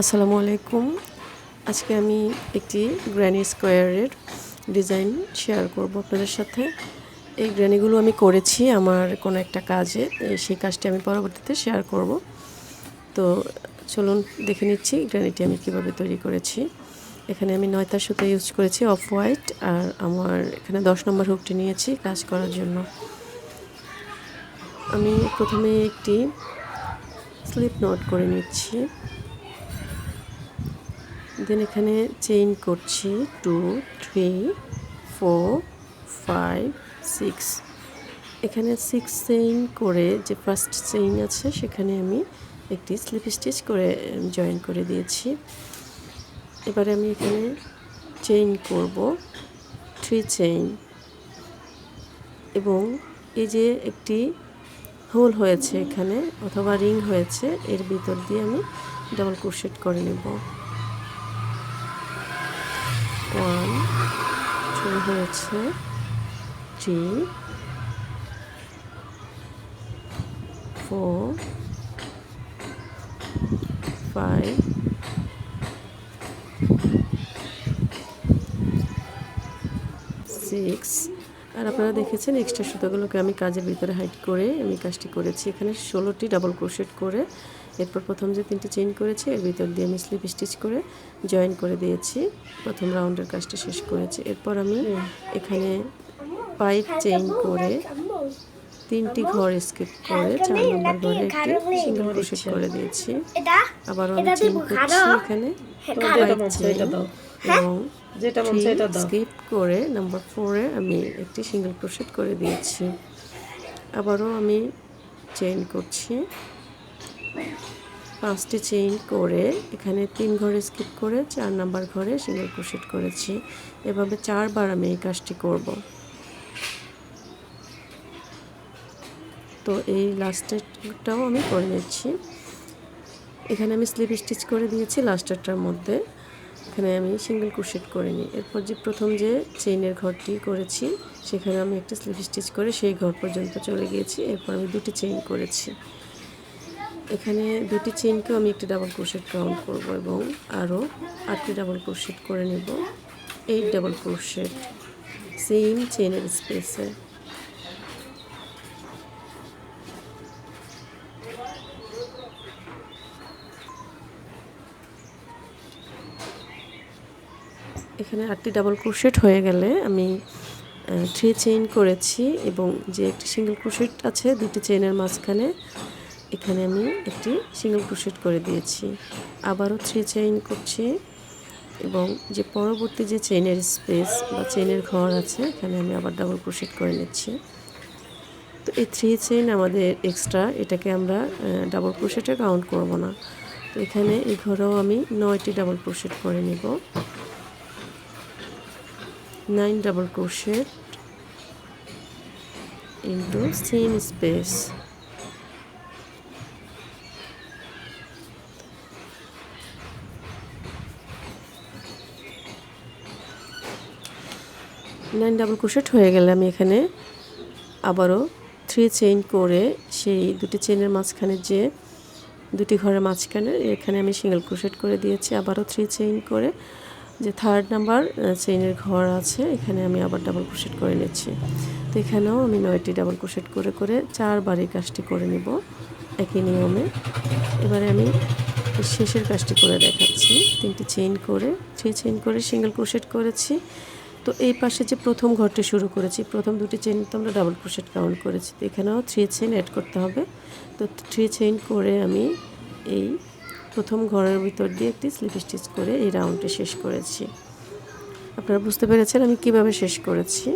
আসসালামু আলাইকুম। আজকে আমি একটি গ্র্যানি স্কোয়ারের ডিজাইন শেয়ার করব আপনাদের সাথে। এই গ্র্যানিগুলো আমি করেছি আমার কোনো একটা কাজে সেই কাজটি আমি পরবর্তীতে শেয়ার করব। তো চলুন দেখে নিচ্ছি গ্র্যানিটি আমি কীভাবে তৈরি করেছি। এখানে আমি নয়তা সুতো ইউজ করেছি অফ হোয়াইট আর আমার এখানে দশ নম্বর হুকটি নিয়েছি কাজ করার জন্য। আমি প্রথমে একটি স্লিপ নোট করে নিচ্ছি। দেন এখানে চেইন করছি, two, three, four, five, six. এখানে সিক্স চেইন করে যে ফার্স্ট চেইন আছে, সেখানে আমি একটি স্লিপ স্টিচ করে জয়েন করে দিয়েছি। এবারে আমি এখানে চেইন করব, থ্রি চেইন। এবং এই যে একটি হোল হয়েছে এখানে, অথবা রিং হয়েছে, এর ভিতর দিয়ে আমি ডাবল ক্রোশেট করে নেব। ওয়ান শুরু হয়েছে থ্রি ফোর ফাইভ সিক্স আর আপনারা দেখেছেন এক্সট্রা সুতোগুলোকে আমি কাজের ভিতরে হাইট করে আমি কাজটি করেছি। এখানে ষোলোটি ডাবল ক্রোশেট করে এরপর প্রথম যে তিনটি চেইন করেছি এর ভিতর দিয়ে আমি স্লিপ স্টিচ করে জয়েন করে দিয়েছি। প্রথম রাউন্ডের কাজটা শেষ করেছি। এরপর আমি এখানে পাইপ চেইন করে তিনটি ঘর স্কিপ করে চার নম্বর ঘরে একটি সিঙ্গেল ক্রোশেট করে দিয়েছি। এটা? আবার আমি চেইন করছি এখানে পাইপ চেইন এবং যেটা মন এটা স্কিপ করে নাম্বার ফোরে আমি একটি সিঙ্গেল ক্রোশেট করে দিয়েছি। আবারও আমি চেইন করছি। পাঁচটি চেইন করে এখানে তিন ঘরে স্কিপ করে চার নাম্বার ঘরে সিঙ্গেল ক্রোশেট করেছি। এভাবে চারবার আমি এই কাজটি করব। তো এই লাস্টেরটাও আমি করে নিচ্ছি। এখানে আমি স্লিপ স্টিচ করে দিয়েছি লাস্টারটার মধ্যে। এখানে আমি সিঙ্গেল ক্রোশেট করে নিই। এরপর যে প্রথম যে চেইনের ঘরটি করেছি, সেখানে আমি একটা স্লিপ স্টিচ করে সেই ঘর পর্যন্ত চলে গিয়েছি। এরপর আমি দুটি চেইন করেছি। এখানে দুটি চেইনকেও আমি একটি ডাবল ক্রোশেট কাউন্ট করব এবং আরও আটটি ডাবল ক্রোশেট করে নেব। এইট ডাবল ক্রোশেট সেম চেইনের স্পেসে এখানে আটটি ডাবল ক্রোশেট হয়ে গেলে আমি থ্রি চেইন করেছি এবং যে একটি সিঙ্গেল ক্রোশেট আছে, দুটি চেইনের মাঝখানে এখানে আমি একটি সিঙ্গেল ক্রোশেট করে দিয়েছি। আবারও থ্রি চেইন করছি এবং যে পরবর্তী যে চেইনের স্পেস বা চেইনের ঘর আছে, এখানে আমি আবার ডাবল ক্রোশেট করে নিচ্ছি। তো এই থ্রি চেইন আমাদের এক্সট্রা, এটাকে আমরা ডাবল ক্রোশেটে কাউন্ট করব না। তো এখানে এই ঘরেও আমি নয়টি ডাবল ক্রোশেট করে নেব। nine double crochet into same space nine double crochet হয়ে গেলে আমি এখানে আবারও থ্রি চেইন করে সেই দুটি চেইনের মাঝখানে যে দুটি ঘরের মাঝখানে এখানে আমি সিঙ্গেল ক্রোশেট করে দিয়েছি। আবারও থ্রি চেইন করে যে থার্ড নাম্বার চেইনের ঘর আছে, এখানে আমি আবার ডাবল ক্রোশেট করে নিচ্ছি। তো এখানেও আমি নয়টি ডাবল ক্রোশেট করে করে চারবার এই কাজটি করে নিব একই নিয়মে। এবারে আমি শেষের কাজটি করে দেখাচ্ছি। তিনটি চেইন করে থ্রি চেইন করে সিঙ্গেল ক্রোশেট করেছি। তো এই পাশে যে প্রথম ঘরটি শুরু করেছি, প্রথম দুটি চেইন তো আমরা ডাবল ক্রোশেট কাউন্ট করেছি। তো এখানেও থ্রি চেইন অ্যাড করতে হবে। তো থ্রি চেইন করে আমি এই প্রথম ঘরের ভিতর দিয়ে একটি স্লিপ স্টিচ করে এই রাউন্ডটি শেষ করেছি। আপনারা বুঝতে পেরেছেন আমি কীভাবে শেষ করেছি।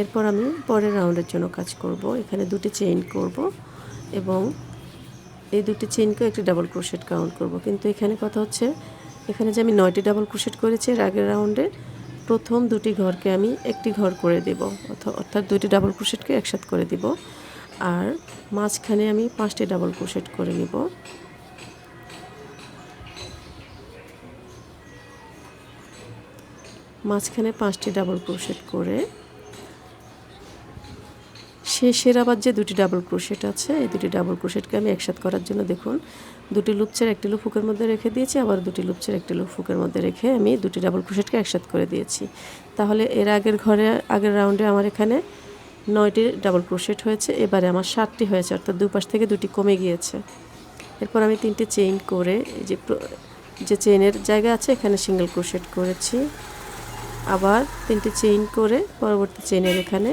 এরপর আমি পরের রাউন্ডের জন্য কাজ করব। এখানে দুটি চেইন করব এবং এই দুটি চেইনকেও একটি ডাবল ক্রোশেট কাউন্ট করব। কিন্তু এখানে কথা হচ্ছে, এখানে যে আমি নয়টি ডাবল ক্রোশেট করেছি, এর আগের রাউন্ডে প্রথম দুটি ঘরকে আমি একটি ঘর করে দেব অর্থাৎ দুটি ডাবল ক্রোশেটকে একসাথ করে দিব। আর মাঝখানে আমি পাঁচটি ডাবল ক্রোশেট করে নিব। মাঝখানে পাঁচটি ডাবল ক্রোশেট করে শেষের আবার যে দুটি ডাবল ক্রোশেট আছে, এই দুটি ডাবল ক্রোশেটকে আমি একসাথে করার জন্য দেখুন, দুটি লুপচের একটি লুপ হুকের মধ্যে রেখে দিয়েছি, আবার দুটি লুপচের একটি লুপ হুকের মধ্যে রেখে আমি দুটি ডাবল ক্রোশেটকে একসাথে করে দিয়েছি। তাহলে এর আগের ঘরে, আগের রাউন্ডে আমার এখানে নয়টি ডাবল ক্রোশেট হয়েছে, এবারে আমার সাতটি হয়েছে, অর্থাৎ দুপাশ থেকে দুটি কমে গিয়েছে। এরপর আমি তিনটে চেইন করে যে যে চেইনের জায়গা আছে, এখানে সিঙ্গেল ক্রোশেট করেছি। আবার তিনটে চেইন করে পরবর্তী চেইনের এখানে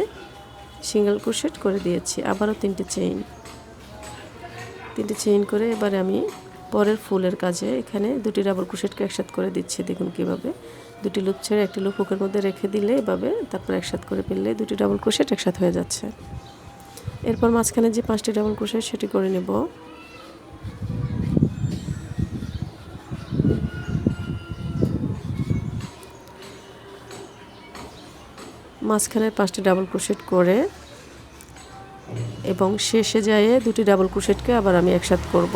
সিঙ্গেল ক্রোশেট করে দিয়েছি, আবারও তিনটে চেইন। তিনটে চেইন করে এবারে আমি পরের ফুলের কাজে এখানে দুটি ডাবল ক্রোশেটকে একসাথে করে দিচ্ছি, দেখুন কীভাবে। দুটি লুপ ছেড়ে একটি লুপ হুকের মধ্যে রেখে দিলে এভাবে তারপর একসাথে করে ফেললে দুটি ডাবল ক্রোশেট একসাথে হয়ে যাচ্ছে। এরপর মাঝখানে যে পাঁচটি ডাবল ক্রোশেট সেটি করে নেব। মাঝখানে পাঁচটি ডাবল ক্রোশেট করে এবং শেষে যেয়ে দুটি ডাবল ক্রোশেটকে আবার আমি একসাথে করব।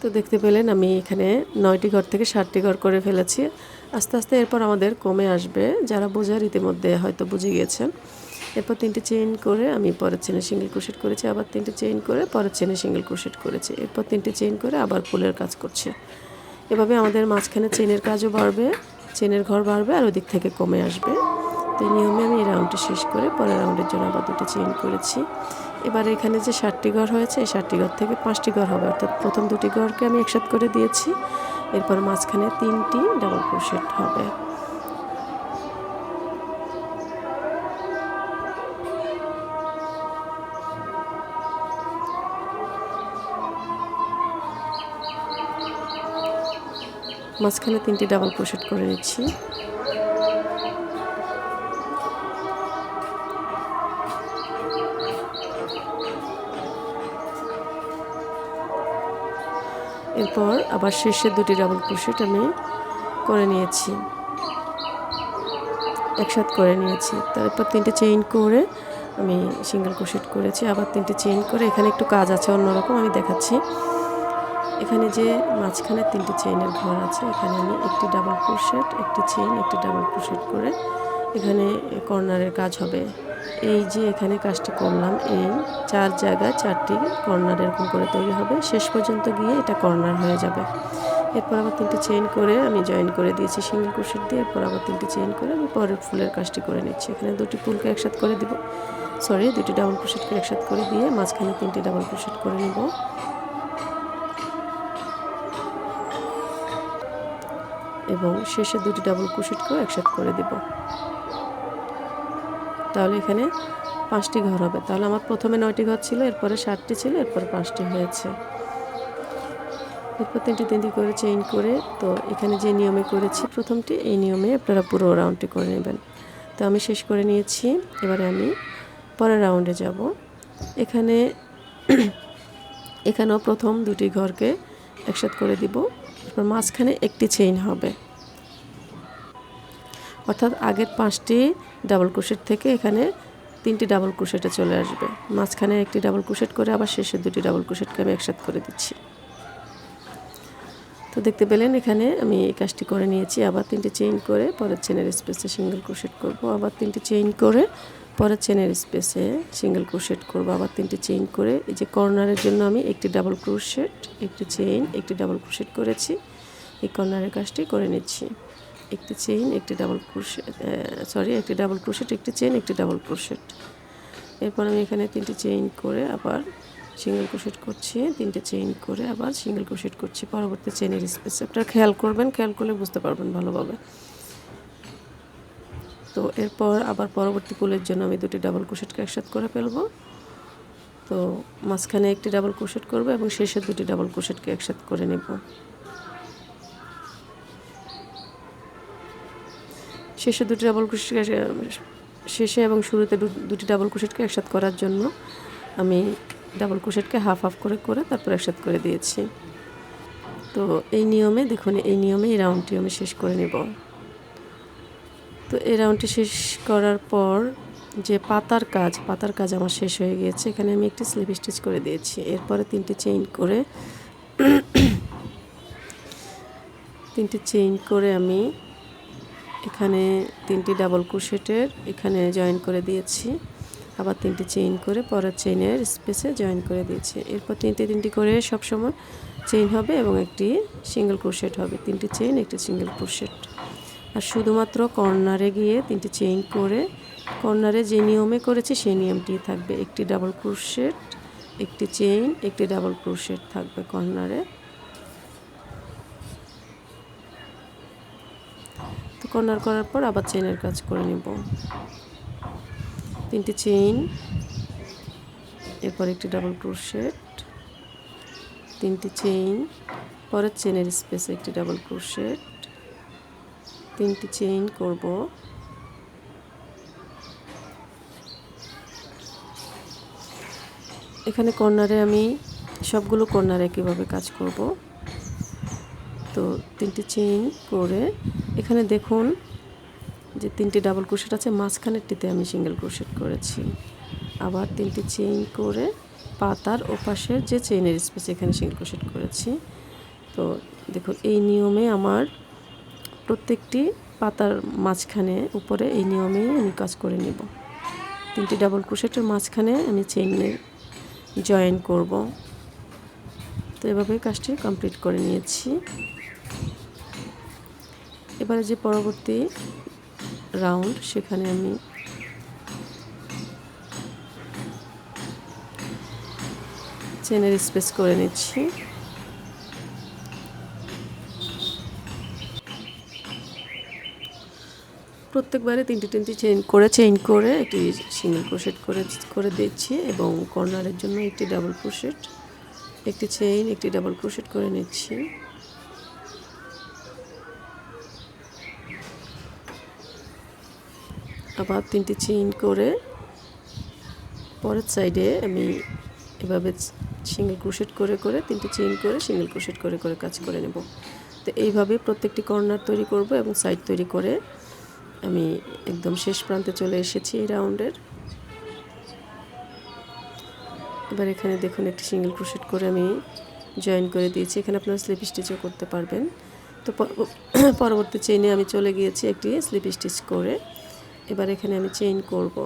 তো দেখতে পেলেন আমি এখানে নয়টি ঘর থেকে ষাটটি ঘর করে ফেলেছি। আস্তে আস্তে এরপর আমাদের কমে আসবে, যারা বোঝার ইতিমধ্যে হয়তো বুঝে গিয়েছেন। এরপর তিনটি চেইন করে আমি পরের চেনে সিঙ্গেল ক্রোশেট করেছি, আবার তিনটি চেইন করে পরের চেনে সিঙ্গেল ক্রোশেট করেছি। এরপর তিনটি চেইন করে আবার ফুলের কাজ করছে। এভাবে আমাদের মাঝখানে চেনের কাজও বাড়বে। চেনের ঘর বাড়বে আর ওদিক থেকে কমে আসবে। তো এই নিয়মে আমি এই রাউন্ডটি শেষ করে পরের রাউন্ডের জন্য আবার দুটো চেন করেছি। এবার এখানে যে ষাটটি ঘর হয়েছে, এই ষাটটি ঘর থেকে পাঁচটি ঘর হবে। অর্থাৎ প্রথম দুটি ঘরকে আমি একসাথ করে দিয়েছি। এরপর মাঝখানে তিনটি ডাবল ক্রোশেট হবে। মাঝখানে তিনটি ডাবল ক্রোশেট করে নিচ্ছি। এরপর আবার শেষে দুটি ডাবল ক্রোশেট আমি করে নিয়েছি। একসাথে করে নিয়েছি। তারপর তিনটে চেইন করে আমি সিঙ্গেল ক্রোশেট করেছি। আবার তিনটে চেইন করে এখানে একটু কাজ আছে, অন্যরকম আমি দেখাচ্ছি। এখানে যে মাঝখানে তিনটে চেইনের ঘর আছে, এখানে আমি একটি ডাবল ক্রোশেট একটি চেইন একটি ডাবল ক্রোশেট করে এখানে কর্নারের কাজ হবে। এই যে এখানে কাজটি করলাম, এই চার জায়গায় চারটি কর্নার এরকম করে তৈরি হবে। শেষ পর্যন্ত গিয়ে এটা কর্নার হয়ে যাবে। এরপর আবার তিনটে চেইন করে আমি জয়েন করে দিয়েছি সিঙ্গেল ক্রোশেট দিয়ে, এরপর আবার তিনটে চেইন করে আমি পরের ফুলের কাজটি করে নিচ্ছি। এখানে দুটি ফুলকে একসাথে করে দিব। সরি দুটি ডাবল ক্রোশেটকে একসাথে করে দিয়ে মাঝখানে তিনটি ডাবল ক্রোশেট করে নিব। এবং শেষে দুটি ডাবল ক্রোশেটকেও একসাথে করে দিব। তাহলে এখানে পাঁচটি ঘর হবে। তাহলে আমার প্রথমে নয়টি ঘর ছিল, এরপরে ষাটটি ছিল, এরপরে পাঁচটি হয়েছে। এরপর তিনটি তিনটি করে চেইন করে, তো এখানে যে নিয়মে করেছি প্রথমটি, এই নিয়মে আপনারা পুরো রাউন্ডটি করে নেবেন। তো আমি শেষ করে নিয়েছি। এবারে আমি পরের রাউন্ডে যাব। এখানে, এখানেও প্রথম দুটি ঘরকে একসাথে করে দিব। এরপর মাঝখানে একটি চেইন হবে। অর্থাৎ আগের পাঁচটি ডাবল ক্রোশেট থেকে এখানে তিনটি ডাবল ক্রোশেটে চলে আসবে। মাঝখানে একটি ডাবল ক্রোশেট করে আবার শেষে দুটি ডাবল ক্রোশেটকে আমি একসাথে করে দিচ্ছি। তো দেখতে পেলেন এখানে আমি এই কাজটি করে নিয়েছি। আবার তিনটি চেইন করে পরের চেনের স্পেসে সিঙ্গেল ক্রোশেট করব। আবার তিনটি চেইন করে পরের চেনের স্পেসে সিঙ্গেল ক্রোশেট করব। আবার তিনটি চেইন করে এই যে কর্নারের জন্য আমি একটি ডাবল ক্রোশেট একটি চেইন একটি ডাবল ক্রোশেট করেছি। এই কর্নারের কাজটি করে নিচ্ছি। একটি চেইন একটি ডাবল ক্রোশেট সরি একটি ডাবল ক্রোশেট একটি চেইন একটি ডাবল ক্রোশেট এরপর আমি এখানে তিনটি চেইন করে আবার সিঙ্গেল ক্রোশেট করছি, তিনটে চেইন করে আবার সিঙ্গেল ক্রোশেট করছি। পরবর্তী চেইনের স্পেস আপনারা খেয়াল করবেন, খেয়াল করলে বুঝতে পারবেন ভালোভাবে। তো এরপর আবার পরবর্তী ফুলের জন্য আমি দুটি ডাবল ক্রোশেটকে একসাথে করে ফেলব। তো মাঝখানে একটি ডাবল ক্রোশেট করব এবং শেষে দুটি ডাবল ক্রোশেটকে একসাথে করে নেব। শেষে দুটি ডাবল ক্রোশেট শেষে এবং শুরুতে দুটি ডাবল ক্রোশেটকে একসাথে করার জন্য আমি ডাবল ক্রোশেটকে হাফ হাফ করে করে তারপর একসাথ করে দিয়েছি। তো এই নিয়মে, দেখুন, এই নিয়মে এই রাউন্ডটি আমি শেষ করে নেব। তো এই রাউন্ডটি শেষ করার পর যে পাতার কাজ পাতার কাজ আমার শেষ হয়ে গিয়েছে, এখানে আমি একটি স্লিপ স্টিচ করে দিয়েছি। এরপরে তিনটি চেইন করে, তিনটি চেইন করে আমি এখানে তিনটি ডাবল ক্রোশেটের এখানে জয়েন করে দিয়েছি। আবার তিনটি চেইন করে পরের চেইনের স্পেসে জয়েন করে দিয়েছি। এরপর তিনটি তিনটি করে সব সময় চেইন হবে এবং একটি সিঙ্গেল ক্রোশেট হবে। তিনটি চেইন, একটি সিঙ্গেল ক্রোশেট। আর শুধুমাত্র কর্নারে গিয়ে তিনটি চেইন করে, কর্নারে যে নিয়মে করেছি সেই নিয়মটি থাকবে। একটি ডাবল ক্রোশেট, একটি চেইন, একটি ডাবল ক্রোশেট থাকবে কর্নারে। কর্নার করার পর আবার চেইনের কাজ করে নেব। তিনটি চেইন, এরপর একটি ডাবল ক্রোশেট তিনটি চেইন, পরের চেনের স্পেসে একটি ডাবল ক্রোশেট তিনটি চেইন করব। এখানে কর্নারে আমি সবগুলো কর্নারে একইভাবে কাজ করব। তো তিনটি চেইন করে এখানে দেখুন যে তিনটি ডাবল ক্রোশেট আছে মাঝখানেরটিতে আমি সিঙ্গেল ক্রোশেট করেছি। আবার তিনটি চেইন করে পাতার ওপাশের যে চেইনের স্পেস এখানে সিঙ্গেল ক্রোশেট করেছি। তো দেখুন, এই নিয়মে আমার প্রত্যেকটি পাতার মাঝখানে, উপরে এই নিয়মেই আমি কাজ করে নেব। তিনটি ডাবল ক্রোশেটের মাঝখানে আমি চেইনের জয়েন করব। তো এভাবে কাজটি কমপ্লিট করে নিয়েছি। এবারে যে পরবর্তী রাউন্ড, সেখানে আমি চেনের স্পেস করে নিচ্ছি। প্রত্যেকবারে তিনটি তিনটি চেইন করে চেইন করে একটি সিঙ্গেল ক্রোশেট করে করে দিচ্ছি এবং কর্নারের জন্য একটি ডাবল ক্রোশেট, একটি চেইন, একটি ডাবল ক্রোশেট করে নিচ্ছি। আবার তিনটি চেইন করে পরের সাইডে আমি এভাবে সিঙ্গেল ক্রোশেট করে করে, তিনটি চেইন করে সিঙ্গেল ক্রোশেট করে করে কাজ করে নেব। তো এইভাবে প্রত্যেকটি কর্নার তৈরি করব এবং সাইড তৈরি করে আমি একদম শেষ প্রান্তে চলে এসেছি এই রাউন্ডের। এবার এখানে দেখুন একটি সিঙ্গেল ক্রোশেট করে আমি জয়েন করে দিয়েছি। এখানে আপনারা স্লিপ স্টিচও করতে পারবেন। তো পরবর্তী চেইনে আমি চলে গিয়েছি একটি স্লিপ স্টিচ করে। এবার এখানে আমি চেইন করব।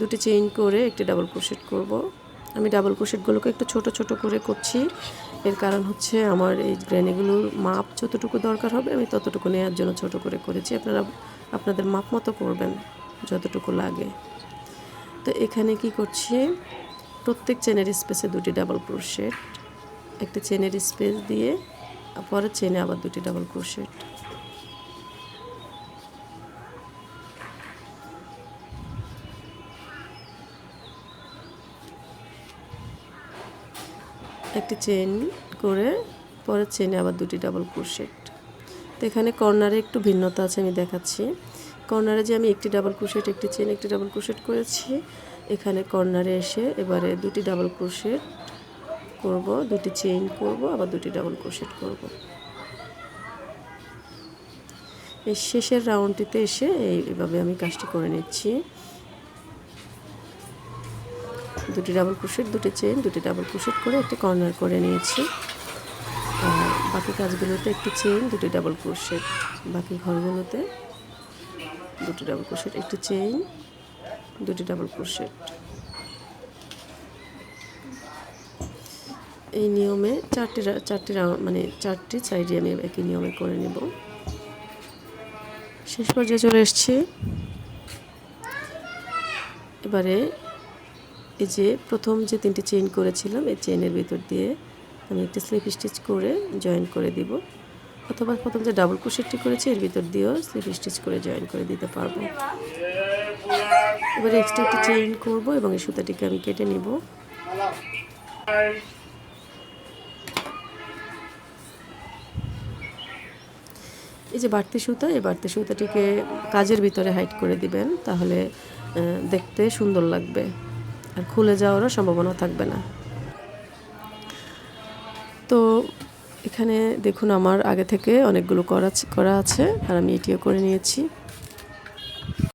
দুটি চেইন করে একটি ডাবল ক্রোশেট করব। আমি ডাবল ক্রোশেটগুলোকে একটু ছোট ছোট করে করছি। এর কারণ হচ্ছে আমার এই গ্রেনেগুলোর মাপ যতটুকু দরকার হবে, আমি ততটুকু নেওয়ার জন্য ছোট করে করেছি। আপনারা, আপনাদের মাপ মতো করবেন যতটুকু লাগে। তো এখানে কি করছি? প্রত্যেক চেনের স্পেসে দুটি ডাবল ক্রোশেট একটা চেনের স্পেস দিয়ে পরের চেনে আবার দুটি ডাবল ক্রোশেট একটি চেন করে, পরের চেনে আবার দুটি ডাবল ক্রোশেট তো এখানে কর্নারে একটু ভিন্নতা আছে, আমি দেখাচ্ছি। কর্নারে যে আমি একটি ডাবল ক্রোশেট একটি চেন একটি ডাবল ক্রোশেট করেছি, এখানে কর্নারে এসে এবারে দুটি ডাবল ক্রোশেট করব, দুটি চেইন করব, আবার দুটি ডাবল ক্রোশেট করব। এই শেষের রাউন্ডটিতে এসে এইভাবে আমি কাজটি করে নিচ্ছি। দুটি ডাবল ক্রোশেট দুটি চেন দুটি ডাবল ক্রোশেট করে একটি কর্নার করে নিয়েছি। আর বাকি কাজগুলোতে একটি চেন দুটি ডাবল ক্রোশেট বাকি ঘরগুলোতে দুটি ডাবল ক্রোশেট একটি চেইন দুটি ডাবল ক্রোশেট এই নিয়মে চারটি চারটি মানে চারটি সাইডে আমি একই নিয়মে করে নেব। শেষ পর্যায়ে চলে এসছি, এবারে এই যে প্রথম যে তিনটি চেইন করেছিলাম, এই চেইনের ভিতর দিয়ে আমি একটা স্লিপ স্টিচ করে জয়েন করে দিব। অথবা প্রথম যে ডাবল ক্রোশেটটি করেছি, এর ভিতর দিয়েও স্লিপ স্টিচ করে জয়েন করে দিতে পারব। এবারে এক্সট্রা একটি চেইন করব এবং এই সুতাটিকে আমি কেটে নিব। এই যে বাড়তি সুতা, এই বাড়তি সুতাটিকে কাজের ভিতরে হাইট করে দিবেন, তাহলে দেখতে সুন্দর লাগবে। খুলে যাওয়ারও সম্ভাবনা থাকবে না। তো এখানে দেখুন আমার আগে থেকে অনেকগুলো করা করা আছে, আর আমি এটিও করে নিয়েছি।